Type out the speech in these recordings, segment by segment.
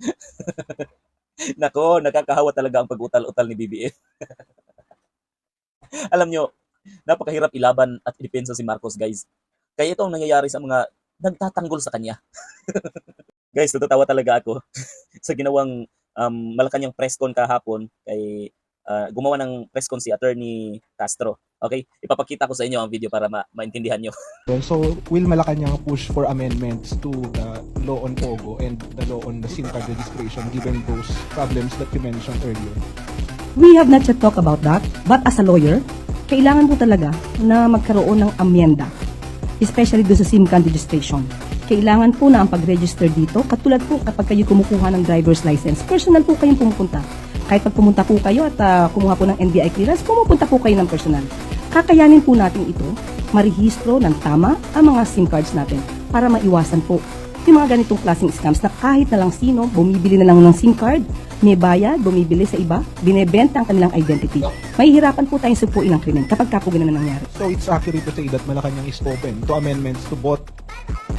Nako, nakakahawa talaga ang pag-utal-utal ni BBM. Alam nyo, napakahirap ilaban at idepensa si Marcos, guys. Kaya ito ang nangyayari sa mga nagtatanggol sa kanya. guys, natatawa talaga ako sa ginawang um, Malacanang press con kahapon kay ah, gumawa ng press con si Attorney Castro. Okay? Ipapakita ko sa inyo ang video para ma- maintindihan nyo. So, will Malacanang push for amendments to the law on POGO and the law on the SIM card registration given those problems that you mentioned earlier? We have not yet talked about that, but as a lawyer, kailangan po talaga na magkaroon ng amyenda, especially doon sa SIM card registration. Kailangan po na ang pag-register dito, katulad po kapag kayo kumukuha ng driver's license, personal po kayong pumupunta. Kahit pag pumunta po kayo at ah, kumuha po ng NBI clearance, pumupunta po kayo ng personal. Kakayanin po natin ito, marehistro ng tama ang mga SIM cards natin para maiwasan po yung mga ganitong klaseng scams na kahit na lang sino, bumibili na lang ng SIM card, may bayad, bumibili sa iba, binebenta ang kanilang identity. Mahihirapan po tayong supuin ng krimen kapag ka po ganun na nangyari. So, it's accurate to say that Malacanang is open to amendments to both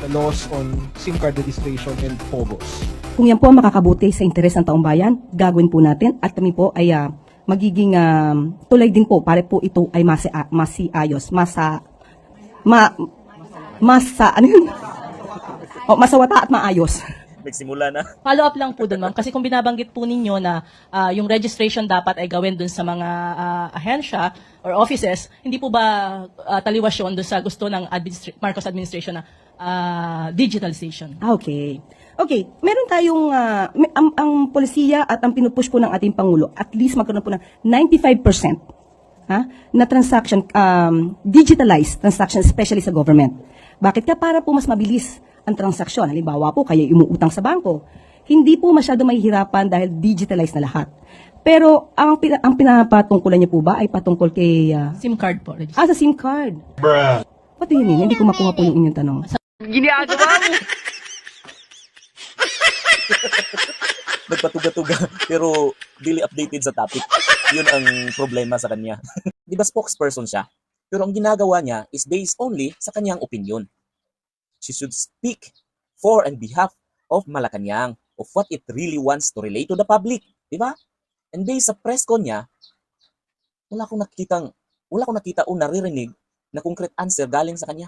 the laws on SIM card registration and POGOs. Kung yan po ang makakabuti sa interes ng taong bayan, gagawin po natin at kami po ay ah, magiging ah, tulay din po para po ito ay masi, ah, masiayos, masa, ma, masa, ano yun? O, masawata at maayos. Nagsimula na. Follow up lang po dun, ma'am. Kasi kung binabanggit po ninyo na ah, yung registration dapat ay gawin dun sa mga ah, ahensya or offices, hindi po ba ah, taliwas yun dun sa gusto ng administra- Marcos administration na ah, digitalization? Ah, Okay. Okay, meron tayong, may- ang, ang polisiya at ang pinupush po ng ating Pangulo, at least magkaroon po ng 95% ha, na transaction, um, digitalized transaction, especially sa government. Bakit ka? Para po mas mabilis ang transaksyon. Halimbawa po, kaya umuutang sa bangko. Hindi po masyado mahihirapan dahil digitalized na lahat. Pero ang, pina- ang pinapatungkulan niyo po ba ay patungkol kay, ah, SIM card po. registration. ah, sa SIM card? What do you mean? Hindi ko makuha po yung inyong tanong. nagpatuga-tuga pero dili updated sa topic. Yun ang problema sa kanya. Di ba spokesperson siya? Pero ang ginagawa niya is based only sa kanyang opinion. She should speak for and behalf of Malacanang, of what it really wants to relate to the public. Di ba? And based sa press con niya, wala akong nakitang, wala akong nakita o naririnig na concrete answer galing sa kanya.